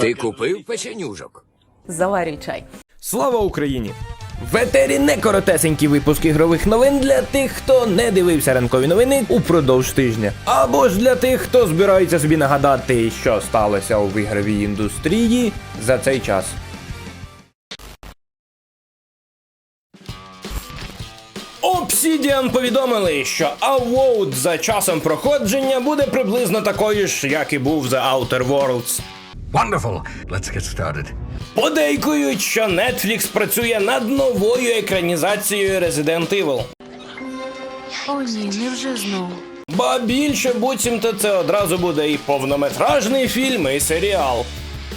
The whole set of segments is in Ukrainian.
Ти купив печенюжок? Заварюй чай. Слава Україні! В етері не коротесенький випуск ігрових новин для тих, хто не дивився ранкові новини упродовж тижня. Або ж для тих, хто збирається собі нагадати, що сталося у ігровій індустрії за цей час. Obsidian повідомили, що Award за часом проходження буде приблизно такою ж, як і був The Outer Worlds. Wonderful. Let's get started. Подейкують, що Netflix працює над новою екранізацією Resident Evil. О ні, невже знову? Ба більше буцімто це одразу буде і повнометражний фільм, і серіал.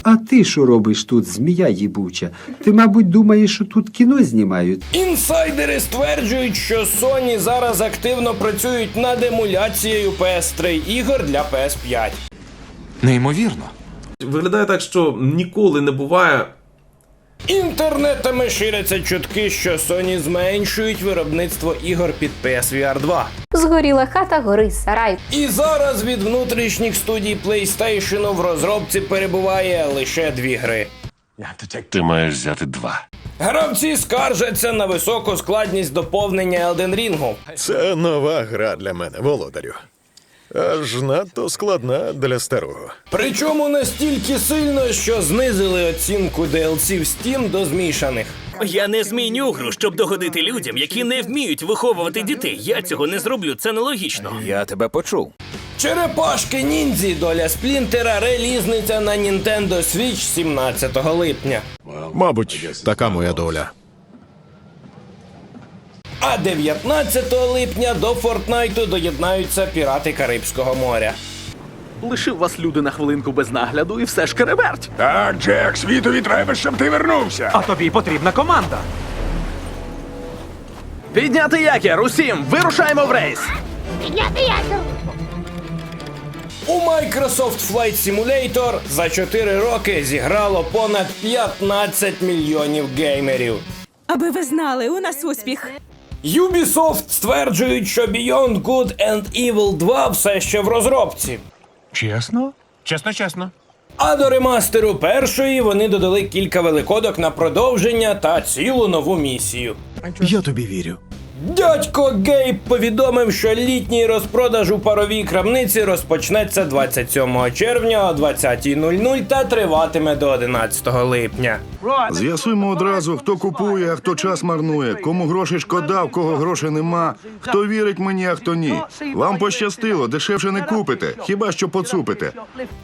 А ти що робиш тут, змія їбуча? Ти, мабуть, думаєш, що тут кіно знімають? Інсайдери стверджують, що Sony зараз активно працюють над емуляцією PS3 ігор для PS5. Неймовірно. Виглядає так, що ніколи не буває. Інтернетами ширяться чутки, що Sony зменшують виробництво ігор під PSVR 2. Згоріла хата, горить сарай. І зараз від внутрішніх студій PlayStation в розробці перебуває лише дві гри. Ти маєш взяти два. Гравці скаржаться на високу складність доповнення Elden Ring. Це нова гра для мене, володарю. Аж надто складна для старого. Причому настільки сильно, що знизили оцінку DLC в Steam до змішаних. Я не зміню гру, щоб догодити людям, які не вміють виховувати дітей. Я цього не зроблю, це нелогічно. Я тебе почув. Черепашки ніндзі доля Сплінтера релізниця на Nintendo Switch 17 липня. Мабуть, така моя доля. А 19 липня до Фортнайту доєднаються пірати Карибського моря. Лишив вас люди на хвилинку без нагляду і все ж кереберть. Так, Джек, світові треба, щоб ти вернувся. А тобі потрібна команда. Підняти якір усім! Вирушаємо в рейс! У Microsoft Flight Simulator за 4 роки зіграло понад 15 мільйонів геймерів. Аби ви знали, у нас успіх. Ubisoft стверджують, що Beyond Good and Evil 2 все ще в розробці. Чесно? Чесно, чесно. А до ремастеру першої вони додали кілька великодок на продовження та цілу нову місію. Я тобі вірю. Дядько Гейб повідомив, що літній розпродаж у паровій крамниці розпочнеться 27 червня о 20.00 та триватиме до 11 липня. З'ясуємо одразу, хто купує, а хто час марнує, кому гроші шкода, в кого грошей нема, хто вірить мені, а хто ні. Вам пощастило, дешевше не купите, хіба що поцупите.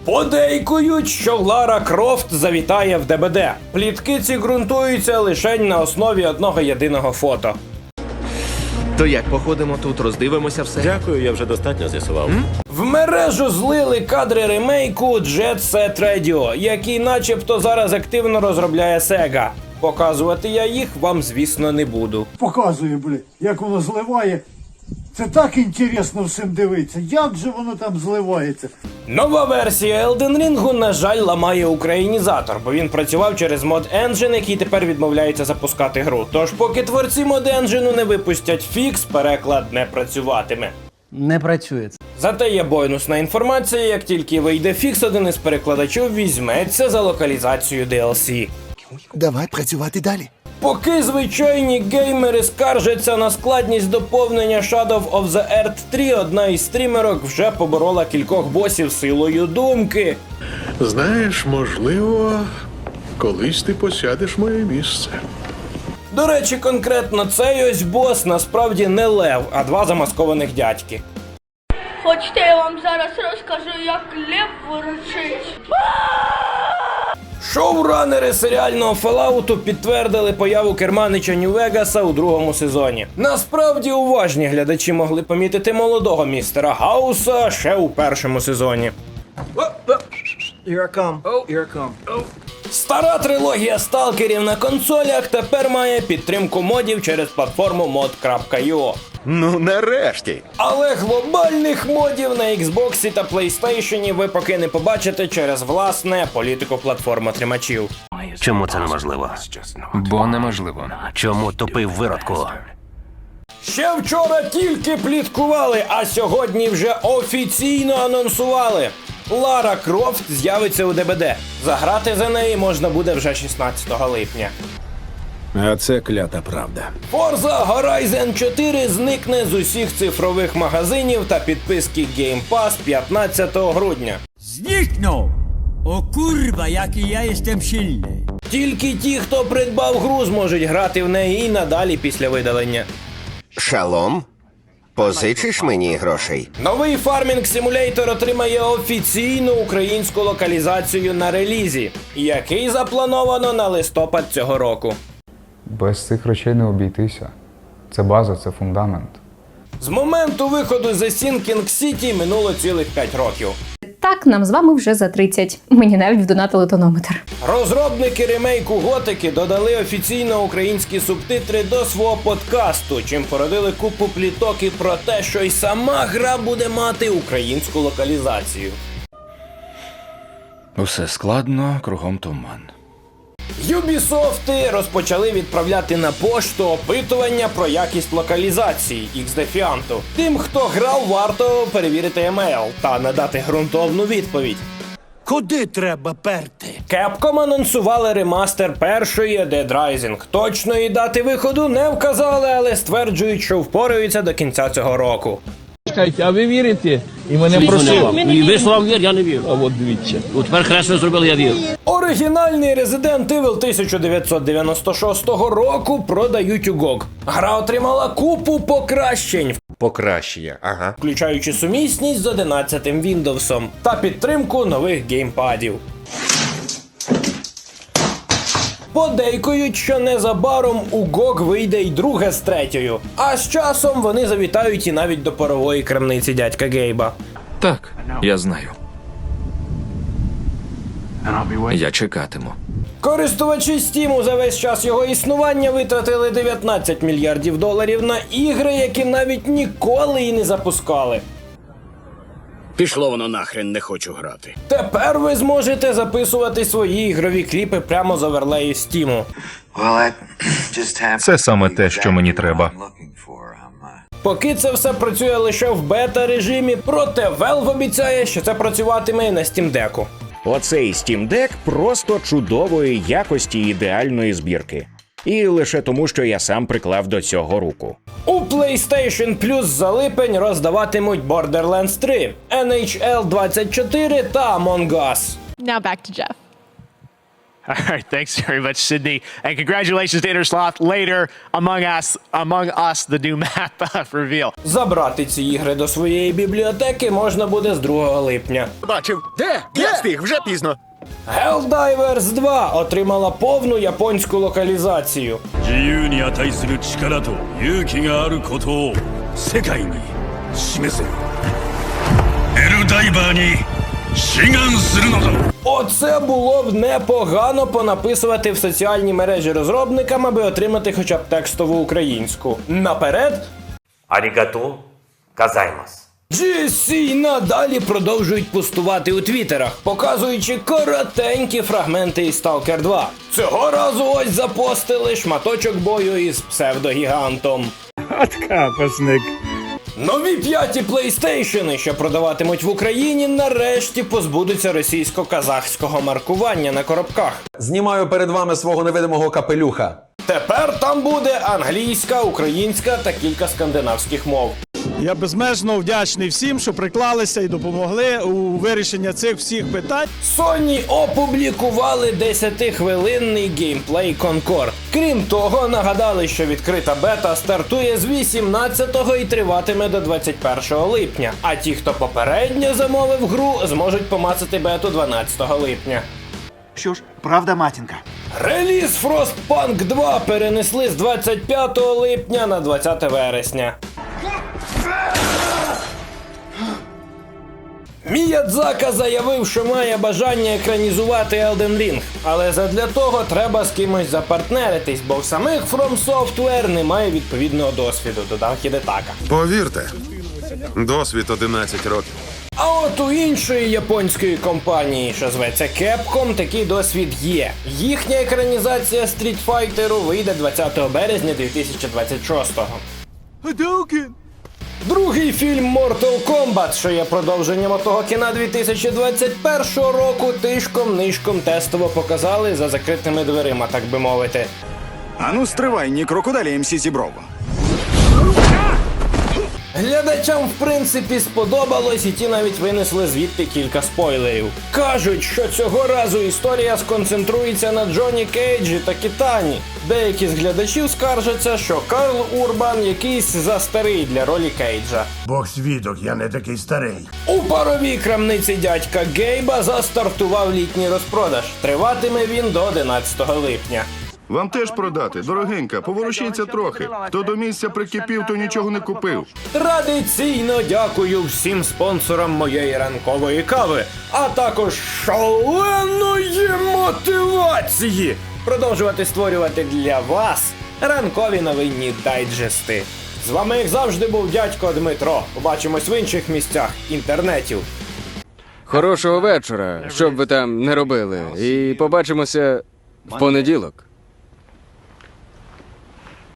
Подейкують, що Лара Крофт завітає в ДБД. Плітки ці ґрунтуються лише на основі одного єдиного фото. То як походимо тут, роздивимося все? Дякую, я вже достатньо з'ясував. В мережу злили кадри ремейку Jet Set Radio, який начебто зараз активно розробляє Sega. Показувати я їх вам, звісно, не буду. показує, блін, як воно зливає. Це так інтересно всім дивитися. Як же воно там зливається? Нова версія Elden Ring, на жаль, ламає українізатор, бо він працював через мод Engine, який тепер відмовляється запускати гру. Тож, поки творці мод Engine не випустять фікс, переклад не працюватиме. Не працює. Зате є бонусна інформація, як тільки вийде фікс, один із перекладачів візьметься за локалізацію DLC. Давай працювати далі. Поки звичайні геймери скаржаться на складність доповнення Shadow of the Earth 3, одна із стрімерок вже поборола кількох босів силою думки. Знаєш, можливо, колись ти посядеш моє місце. До речі, конкретно цей ось бос насправді не лев, а два замаскованих дядьки. Хочете, я вам зараз розкажу, як лев ворочить. Шоуранери серіального Фелауту підтвердили появу керманича Нью-Вегаса у другому сезоні. Насправді уважні глядачі могли помітити молодого містера Гауса ще у першому сезоні. Стара трилогія сталкерів на консолях тепер має підтримку модів через платформу mod.io. Ну, нарешті. Але глобальних модів на Xbox та PlayStation ви поки не побачите через власне політику платформ отримачів. Чому це неможливо? Бо неможливо. Чому тупий виродку? Ще вчора тільки пліткували, а сьогодні вже офіційно анонсували. Лара Крофт з'явиться у ДБД. Заграти за неї можна буде вже 16 липня. А це клята правда. Forza Horizon 4 зникне з усіх цифрових магазинів та підписки Game Pass 15 грудня. Зникнув! О курва, який я єстем сильний. Тільки ті, хто придбав гру, зможуть грати в неї і надалі після видалення. Шалом. Позичиш мені грошей? Новий Farming Simulator отримає офіційну українську локалізацію на релізі, який заплановано на листопад цього року. Без цих речей не обійтися. Це база, це фундамент. З моменту виходу The Sinking City минуло цілих 5 років. Так, нам з вами вже за 30. Мені навіть вдонатили тонометр. Розробники ремейку Готики додали офіційно українські субтитри до свого подкасту, чим породили купу пліток і про те, що й сама гра буде мати українську локалізацію. Усе складно, кругом туман. Юбісофти розпочали відправляти на пошту опитування про якість локалізації X-Defiant. Тим, хто грав, варто перевірити емейл та надати ґрунтовну відповідь. Куди треба перти? Capcom анонсували ремастер першої Dead Rising. Точної дати виходу не вказали, але стверджують, що впораються до кінця цього року. А ви вірите? І мене просив. І ви слав вір, я не вірю. А от дивіться. От тепер краще зробили, я вірю. Оригінальний Resident Evil 1996 року продають у GOG. Гра отримала купу покращень, Покращення, ага. включаючи сумісність з 11 Windows та підтримку нових геймпадів. Подейкують, що незабаром у GOG вийде й друге з третьою, а з часом вони завітають і навіть до парової крамниці дядька Гейба. Так, я знаю. Я чекатиму. Користувачі Steam за весь час його існування витратили 19 мільярдів доларів на ігри, які навіть ніколи і не запускали. Пішло воно нахрен, не хочу грати. Тепер ви зможете записувати свої ігрові кліпи прямо з оверлею Steam. Це саме те, що мені треба. Поки це все працює лише в бета-режимі, проте Valve обіцяє, що це працюватиме і на Steam Deck. Оцей Steam Deck просто чудової якості ідеальної збірки. І лише тому, що я сам приклав до цього руку. У PlayStation Plus за липень роздаватимуть Borderlands 3, NHL 24 та Among Us. Now back to Jeff. All right, thanks very much, Sydney, and congratulations to Intersloth later among us, among us, the new map uh, reveal. Забрати ці ігри до своєї бібліотеки можна буде з 2 липня. Бачив. Де? Я встиг, вже пізно. Helldivers 2 отримала повну японську локалізацію. Оце було б непогано понаписувати в соціальні мережі розробникам, аби отримати хоча б текстову українську. Наперед. Арігато казаймас. GSC надалі продовжують пустувати у твіттерах, показуючи коротенькі фрагменти із Stalker 2. Цього разу ось запостили шматочок бою із псевдогігантом. Откапасник. Нові п'яті PlayStation, що продаватимуть в Україні, нарешті позбудуться російсько-казахського маркування на коробках. Знімаю перед вами свого невидимого капелюха. Тепер там буде англійська, українська та кілька скандинавських мов. Я безмежно вдячний всім, що приклалися і допомогли у вирішенні цих всіх питань. Sony опублікували 10-хвилинний геймплей Concord. Крім того, нагадали, що відкрита бета стартує з 18-го і триватиме до 21 липня. А ті, хто попередньо замовив гру, зможуть помацати бету 12 липня. Що ж, правда, матінка? Реліз Frostpunk 2 перенесли з 25 липня на 20 вересня. Міядзака заявив, що має бажання екранізувати Elden Ring, але задля того треба з кимось запартнеритись, бо в самих From Software немає відповідного досвіду, додав Хідетака. Повірте, досвід 11 років. А от у іншої японської компанії, що зветься Capcom, такий досвід є. Їхня екранізація Street Fighter вийде 20 березня 2026-го. Другий фільм Mortal Kombat, що є продовженням отого кіна 2021 року, тишком нишком тестово показали за закритими дверима, так би мовити. Ану, стривай, ні крокодалі МС Зіброва. Глядачам, в принципі, сподобалось, і ті навіть винесли звідти кілька спойлерів. Кажуть, що цього разу історія сконцентрується на Джоні Кейджі та Кітані. Деякі з глядачів скаржаться, що Карл Урбан якийсь застарий для ролі Кейджа. Бог свідок, я не такий старий. У паровій крамниці дядька Гейба застартував літній розпродаж. Триватиме він до 11 липня. Вам теж продати, дорогенька, поворушіться трохи. Хто до місця прикипів, то нічого не купив. Традиційно дякую всім спонсорам моєї ранкової кави, а також шаленої мотивації продовжувати створювати для вас ранкові новинні дайджести. З вами, як завжди, був дядько Дмитро. Побачимось в інших місцях інтернетів. Хорошого вечора, що б ви там не робили. І побачимося в понеділок.